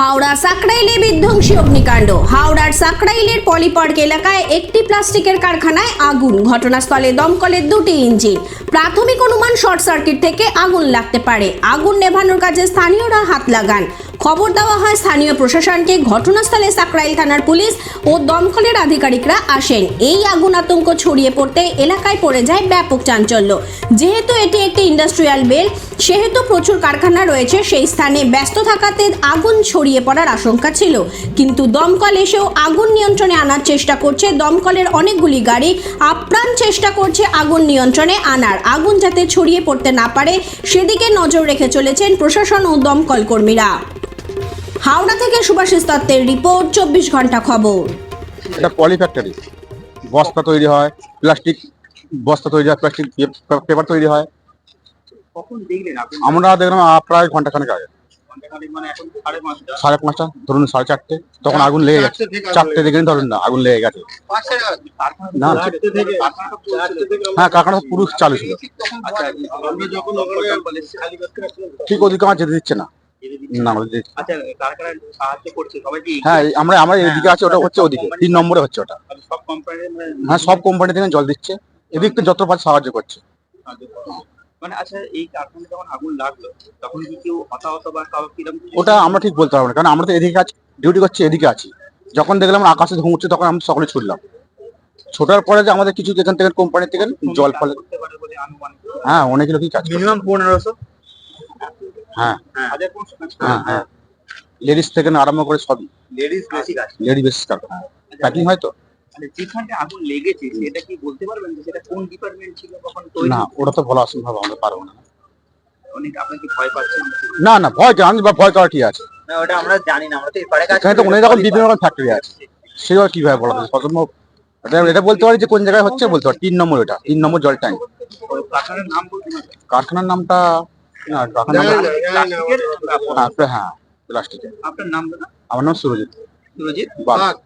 হাওড়া সাকরাইলে বিধ্বংসী অগ্নিকাণ্ড। হাওড়ার সাকরাইলের পলিপার্ক এলাকায় একটি প্লাস্টিকের কারখানায় আগুন। ঘটনাস্থলে দমকলের দুটি ইঞ্জিন। প্রাথমিক অনুমান শর্ট সার্কিট থেকে আগুন লাগতে পারে। আগুন নেভানোর কাজে স্থানীয়রা হাত লাগান। খবর দেওয়া হয় স্থানীয় প্রশাসনকে। ঘটনাস্থলে সাকরাইল থানার পুলিশ ও দমকলের আধিকারিকরা আসেন। এই আগুন আতঙ্ক ছড়িয়ে পড়তে এলাকায় পড়ে যায় ব্যাপক চাঞ্চল্য। যেহেতু এটি একটি ইন্ডাস্ট্রিয়াল বেল, সেহেতু প্রচুর কারখানা রয়েছে, সেই স্থানে ব্যস্ত থাকাতে আগুন ছড়িয়ে পড়ার আশঙ্কা ছিল। কিন্তু দমকল এসেও আগুন নিয়ন্ত্রণে আনার চেষ্টা করছে। দমকলের অনেকগুলি গাড়ি আপ্রাণ চেষ্টা করছে আগুন নিয়ন্ত্রণে আনার। আগুন যাতে ছড়িয়ে পড়তে না পারে, সেদিকে নজর রেখে চলেছেন প্রশাসন ও দমকল কর্মীরা। হাওড়া থেকে সুভাষিস দত্তের রিপোর্ট চব্বিশ ঘণ্টা খবর। এটা পলি ফ্যাক্টরি বস্তা তৈরি হয় প্লাস্টিক বস্তা তৈরি হয় প্লাস্টিক পেপার তৈরি হয়। আমরা দেখলাম প্রায় ঘণ্টা খানেক আগে। সাড়ে পাঁচটা ধরুন সাড়ে চারটে তখন আগুন লেগে গেছে। চারটে দেখলেন ধরুন না আগুন লেগে গেছে। না, থেকে থেকে হ্যাঁ কারখানা পুরো চালু ছিল। আচ্ছা ঠিক আমার যেতে দিচ্ছে না। না। আচ্ছা সাহায্য করছে? সবাই কি হ্যাঁ আমরা আমরা এদিকে আছে ওটা হচ্ছে ওদিকে। তিন নম্বরে হচ্ছে ওটা। আর সব কোম্পানির মানে হ্যাঁ সব কোম্পানি থেকে জল দিচ্ছে। এদিক তো যত পারে সাহায্য করছে। মানে আচ্ছা এই কারখানায় যখন আগুন লাগল তখন কি কেউ হতাহত বা কীরকম ওটা আমরা ঠিক বলতে পারব না কারণ আমরা তো এদিকে আছি ডিউটি করছি এদিকে আছি। যখন দেখলাম আকাশে ধুম উঠছে তখন আমরা সকলে ছুটলাম। ছোটার পরে যে আমাদের কিছু এখান থেকে কোম্পানি থেকে জল ফলে করতে পারে বলে আনুমানিক হ্যাঁ অনেক লোকই কাজ মিনিমাম পনেরোশো। হ্যাঁ। হ্যাঁ হ্যাঁ। লেডিস থেকে না আরম্ভ করে সবই। লেডিস বেশি কাজ লেডি বেসিস কারখানা প্যাকিং হয় তো? আগুন লেগেছে সেটা কি বলতে পারবেন যে সেটা কোন ডিপার্টমেন্ট ছিল কখন না ওটা তো বলা অসম্ভব আমরা পারব না। অনেক আপনি কি ভয় পাচ্ছেন? না না ভয় কেন ভয় করা আছে? না ওটা আমরা জানি না আমরা তো এপারে কাজ এখানে তো অনেক রকম বিভিন্ন রকম ফ্যাক্টরি আছে। সেগুলো কীভাবে বলা অসম্ভব এটা এটা বলতে পারি যে কোন জায়গায় হচ্ছে বলতে পারি। তিন নম্বর এটা তিন নম্বর জল ট্যাঙ্ক কারখানার নাম বলতে কারখানার নামটা না হ্যাঁ হ্যাঁ প্লাস্টিকের আপনার নাম দাদা আমার নাম সুরজিৎ সুরজিৎ বাগ